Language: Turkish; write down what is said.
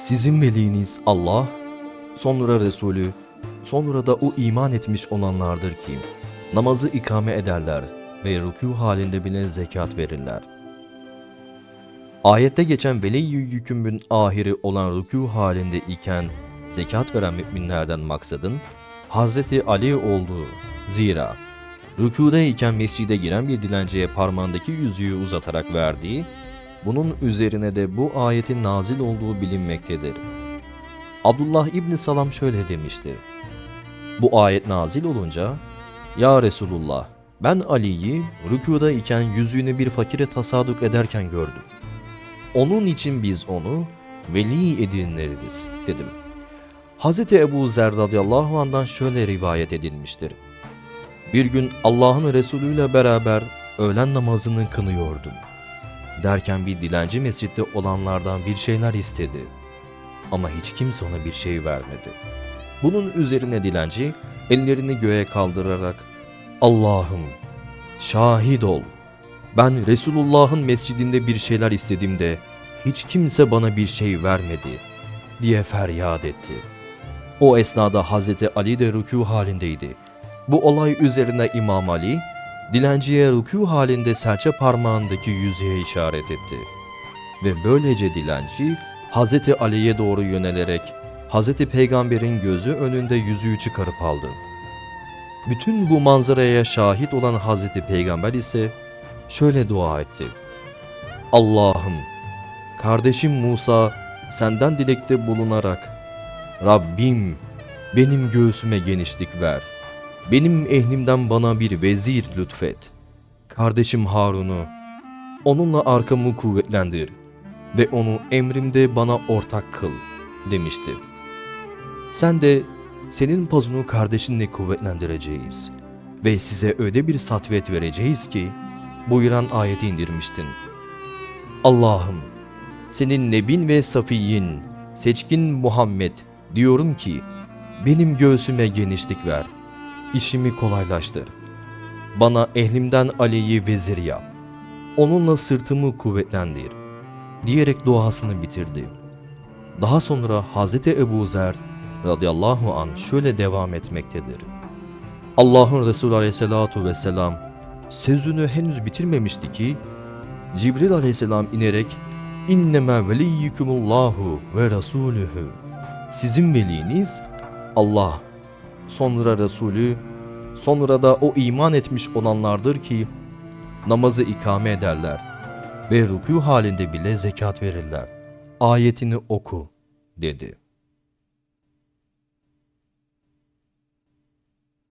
Sizin veliniz Allah, sonra Resulü, sonra da o iman etmiş olanlardır ki, namazı ikame ederler ve rükû halinde bile zekat verirler. Ayette geçen veli yükümün ahiri olan rükû halinde iken zekat veren müminlerden maksadın Hazreti Ali olduğu. Zira rükûda iken mescide giren bir dilenciye parmağındaki yüzüğü uzatarak verdiği, bunun üzerine de bu ayetin nazil olduğu bilinmektedir. Abdullah İbni Salam şöyle demişti. Bu ayet nazil olunca, Ya Resulullah, ben Ali'yi rükuda iken yüzüğünü bir fakire tasaduk ederken gördüm. Onun için biz onu veli edinleriz dedim. Hz. Ebu Zer radıyallahu anh'dan şöyle rivayet edilmiştir. Bir gün Allah'ın Resulü ile beraber öğlen namazını kınıyordum. Derken bir dilenci mescitte olanlardan bir şeyler istedi. Ama hiç kimse ona bir şey vermedi. Bunun üzerine dilenci ellerini göğe kaldırarak Allah'ım şahit ol. Ben Resulullah'ın mescidinde bir şeyler istediğimde hiç kimse bana bir şey vermedi diye feryat etti. O esnada Hazreti Ali de rükû halindeydi. Bu olay üzerine İmam Ali, dilenciye rükû halinde serçe parmağındaki yüzüğe işaret etti. Ve böylece dilenci Hazreti Ali'ye doğru yönelerek Hazreti Peygamber'in gözü önünde yüzüğü çıkarıp aldı. Bütün bu manzaraya şahit olan Hazreti Peygamber ise şöyle dua etti. Allah'ım, kardeşim Musa senden dilekte bulunarak Rabbim benim göğsüme genişlik ver. Benim ehlimden bana bir vezir lütfet. Kardeşim Harun'u, onunla arkamı kuvvetlendir ve onu emrimde bana ortak kıl demişti. Sen de senin pozunu kardeşinle kuvvetlendireceğiz ve size öyle bir satvet vereceğiz ki buyuran ayeti indirmiştin. Allah'ım senin nebin ve safiyin, seçkin Muhammed diyorum ki benim göğsüme genişlik ver, işimi kolaylaştır. Bana ehlimden Ali'yi vezir yap, onunla sırtımı kuvvetlendir diyerek duasını bitirdi. Daha sonra Hazreti Ebu Zer radıyallahu an şöyle devam etmektedir. Allah'ın Resulü aleyhissalatu vesselam sözünü henüz bitirmemişti ki Cibril aleyhisselam inerek inneme veliyyukumullahu ve rasulühü sizin veliniz Allah sonra Resulü sonra da o iman etmiş olanlardır ki namazı ikame ederler ve rükû halinde bile zekat verirler. Ayetini oku dedi.